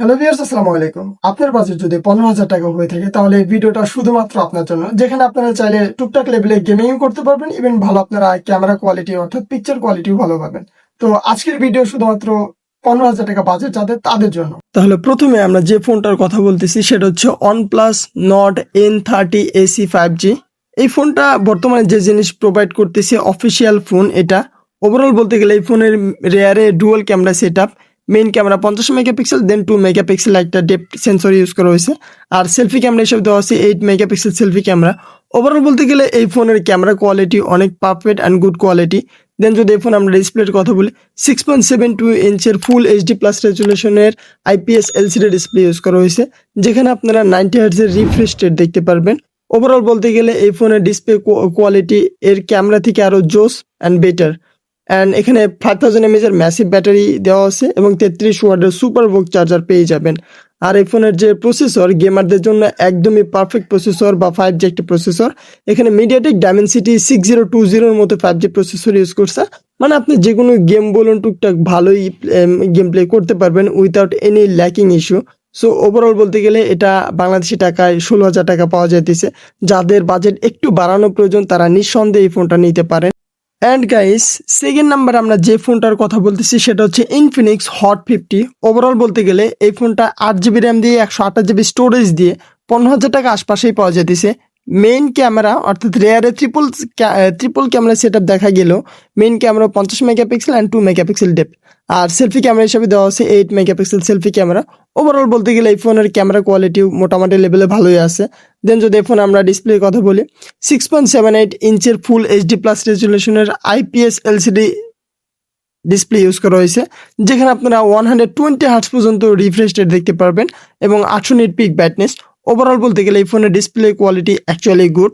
Hello viewers, আসসালামু আলাইকুম। আপনার বাজেট যদি পনেরো হাজার টাকা হয়ে থাকে, তাহলে এই ভিডিওটা শুধুমাত্র আপনার জন্য। যেখানে আপনারা চাইলে টুকটাক লেভেলে গেমিং করতে পারবেন ইভেন ভালো আপনারা ক্যামেরা কোয়ালিটি অর্থাৎ পিকচার কোয়ালিটিও ভালো পাবেন। তো আজকের ভিডিও শুধুমাত্র পনেরো হাজার টাকা বাজেট যাদের, তাদের জন্য। তাহলে প্রথমে আমরা যে ফোনটার কথা বলতেছি, সেটা হচ্ছে OnePlus Nord N thirty SE five G এই ফোনটা বর্তমানে যে জিনিস প্রোভাইড করতেছে অফিসিয়াল ফোন এটা। ওভারঅল বলতে গেলে এই ফোনের রেয়ারে dual camera set up main camera পঞ্চাশ মেগাপিক্সেল দেন টু মেগাপিক্সেল একটা ডেপ সেন্সর ইউজ করা হয়েছে। আর সেলফি ক্যামেরা হিসেবে দেওয়া আছে eight megapixel selfie camera overall বলতে গেলে এই ফোনের ক্যামেরা কোয়ালিটি অনেক perfect and good quality then যদি এই ফোন আমরা ডিসপ্লের কথা বলি সিক্স পয়েন্ট সেভেন টু ইঞ্চের ফুল এইচডি প্লাস রেজুলেশনের আইপিএস এলসিডি ডিসপ্লে ইউজ করা হয়েছে, যেখানে আপনারা নাইনটি হার্টসের রিফ্রেশ রেট দেখতে পারবেন। ওভারঅল বলতে গেলে এই ফোনের ডিসপ্লে কোয়ালিটি এর ক্যামেরা থেকে আরও জোস অ্যান্ড বেটার অ্যান্ড এখানে ফাইভ থাউজেন্ড এমএজ এর ম্যাসিভ ব্যাটারি দেওয়া আছে এবং তেত্রিশ ওয়ার্ডের সুপার বুক চার্জার পেয়ে যাবেন। আর এই ফোনের যে প্রসেসর গেমারদের জন্য একদমই পারফেক্ট প্রসেসর বা ফাইভ জি একটি প্রসেসর এখানে MediaTek Dimensity six zero two জিরোর মতো ফাইভ জি প্রসেসর ইউজ করছে। মানে আপনি যে কোনো গেম বলুন, টুকটাক ভালোই গেম প্লে করতে পারবেন without any lacking issue so overall বলতে গেলে এটা বাংলাদেশি টাকায় ষোলো হাজার টাকা পাওয়া যাইতেছে। যাদের বাজেট একটু বাড়ানো প্রয়োজন, তারা নিঃসন্দেহে এই ফোনটা নিতে পারেন। অ্যান্ড গাইস সেকেন্ড নাম্বার আমরা যে ফোনটার কথা বলতেছি, সেটা হচ্ছে ইনফিনিক্স হট ফিফটি ওভারঅল বলতে গেলে এই ফোনটা আট জিবি র্যাম দিয়ে, একশো আঠাশ জিবি স্টোরেজ দিয়ে, পনেরো হাজার টাকা আশপাশেই পাওয়া যেতেছে। মেইন ক্যামেরা অর্থাৎ রেয়ারে ট্রিপল ট্রিপল ক্যামেরা সেট দেখা গেলেও মেইন ক্যামেরা পঞ্চাশ megapixel and two megapixel depth R selfie camera হিসাবে দেওয়া আছে eight megapixel selfie camera overall বলতে গেলে এই ফোনের ক্যামেরা কোয়ালিটিও মোটামুটি লেভেলে ভালোই আছে। দেন যদি এই ফোন আমরা ডিসপ্লের কথা বলি সিক্স পয়েন্ট সেভেন এইট ইঞ্চের ফুল এইচডি প্লাস রেজুলেশনের আইপিএস এলসিডি ডিসপ্লে ইউজ করা হয়েছে। যেখানে আপনারা ওয়ান হান্ড্রেড টোয়েন্টি হার্টস পর্যন্ত রিফ্রেশ রেট দেখতে পারবেন এবং আটশো নিট পিক ব্রাইটনেস ওভারঅল বলতে গেলে এই ফোনের display quality actually good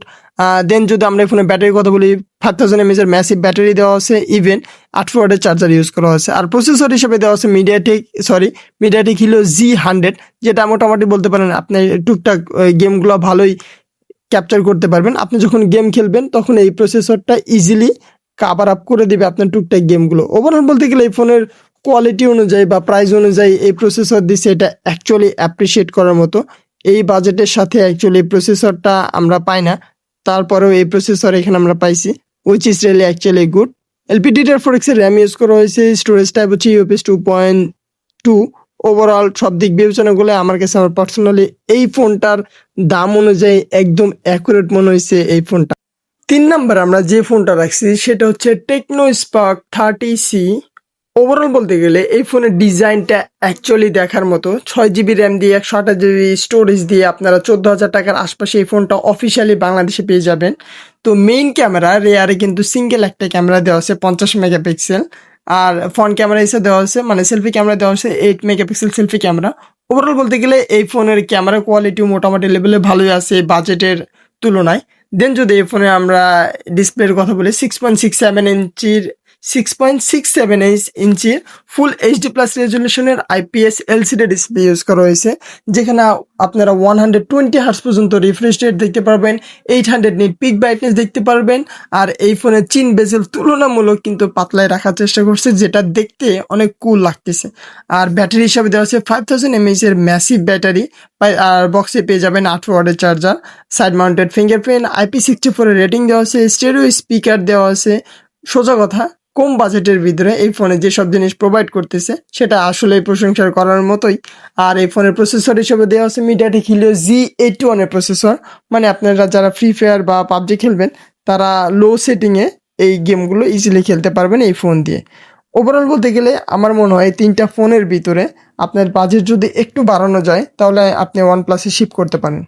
then যদি আমরা এই ফোনের ব্যাটারির কথা বলি ফাইভ থাউজেন্ড এমএস এর ম্যাসিভ ব্যাটারি দেওয়া আছে ইভেন আটশো ওয়াটের চার্জার ইউজ করা হয়েছে। আর প্রসেসর হিসেবে দেওয়া আছে MediaTek sorry MediaTek Helio G hundred যেটা মোটামুটি বলতে পারেন আপনি টুকটাক গেমগুলো ভালোই ক্যাপচার করতে পারবেন। আপনি যখন গেম খেলবেন, তখন এই প্রসেসরটা ইজিলি কাভার আপ করে দিবে আপনার টুকটাক গেমগুলো ওভারঅল বলতে গেলে এই ফোনের কোয়ালিটি অনুযায়ী বা প্রাইস অনুযায়ী এই প্রসেসর দিচ্ছে এটা অ্যাকচুয়ালি অ্যাপ্রিসিয়েট করার মতো। এই বাজেটের সাথে অ্যাকচুয়ালি প্রসেসরটা আমরা পাই না। তারপরেও এই প্রসেসর এখানে আমরা পাইছি which is really actually good LPDDR four এক্সের র্যাম ইউজ করা হয়েছে স্টোরেজ টাইপ হচ্ছে UFS two point two overall সব দিক বিবেচনা করলে আমার কাছে আমার পার্সোনালি এই ফোনটার দাম অনুযায়ী একদম অ্যাকুরেট মনে হয়েছে এই ফোনটা তিন নাম্বার আমরা যে ফোনটা রাখছি, সেটা হচ্ছে Tecno Spark thirty C overall বলতে গেলে এই ফোনের ডিজাইনটা অ্যাকচুয়ালি দেখার মতো। ছয় জিবি র্যাম দিয়ে, একশো আঠাশ জিবি স্টোরেজ দিয়ে আপনারা চোদ্দ হাজার টাকার আশপাশে এই ফোনটা অফিসিয়ালি বাংলাদেশে পেয়ে যাবেন। তো মেইন ক্যামেরা রেয়ারে কিন্তু সিঙ্গেল একটা ক্যামেরা দেওয়া আছে, পঞ্চাশ মেগাপিক্সেল আর ফ্রন্ট ক্যামেরা হিসেবে দেওয়া আছে মানে সেলফি ক্যামেরা দেওয়া আছে eight megapixel selfie camera overall বলতে গেলে এই ফোনের ক্যামেরা কোয়ালিটিও মোটামুটি লেভেলে ভালোই আছে বাজেটের তুলনায়। দেন যদি এই ফোনে আমরা ডিসপ্লের কথা বলি সিক্স পয়েন্ট সিক্স সেভেন ইঞ্চির six point six seven H ইঞ্চির ফুল এইচডি প্লাস রেজলিউশনের আইপিএস এলসিডি ডিসপ্লে ইউজ করা হয়েছে, যেখানে আপনারা ওয়ান হান্ড্রেড টোয়েন্টি হার্স পর্যন্ত রিফ্রেশ রেট দেখতে পারবেন eight hundred nit peak brightness দেখতে পারবেন, আর এই ফোনের চিন বেজেল তুলনামূলক কিন্তু পাতলায় রাখার চেষ্টা করছে, যেটা দেখতে অনেক কুল লাগতেছে। আর ব্যাটারি হিসাবে দেওয়া আছে ফাইভ থাউজেন্ড এমএইচ এর ম্যাসিভ ব্যাটারি আর বক্সে পেয়ে যাবেন আঠারো ওয়ার্ডের charger side mounted fingerprint IP sixty ফোরের রেটিং দেওয়া আছে স্টেরিও স্পিকার দেওয়া আছে সোজা কথা কম বাজেটের ভিতরে এই ফোনে যেসব জিনিস প্রোভাইড করতেছে, সেটা আসলে প্রশংসা করার মতোই। আর এই ফোনের প্রসেসর হিসেবে দেওয়া আছে মিডিয়াটেক হিলিও জি এইট ওয়ানের প্রসেসর মানে আপনারা যারা ফ্রি ফায়ার বা পাবজি খেলবেন, তারা লো সেটিংয়ে এই গেমগুলো ইজিলি খেলতে পারবেন এই ফোন দিয়ে। ওভারঅল বলতে গেলে আমার মনে হয় তিনটা ফোনের ভিতরে আপনার বাজেট যদি একটু বাড়ানো যায়, তাহলে আপনি ওয়ান প্লাসে শিফট করতে পারেন।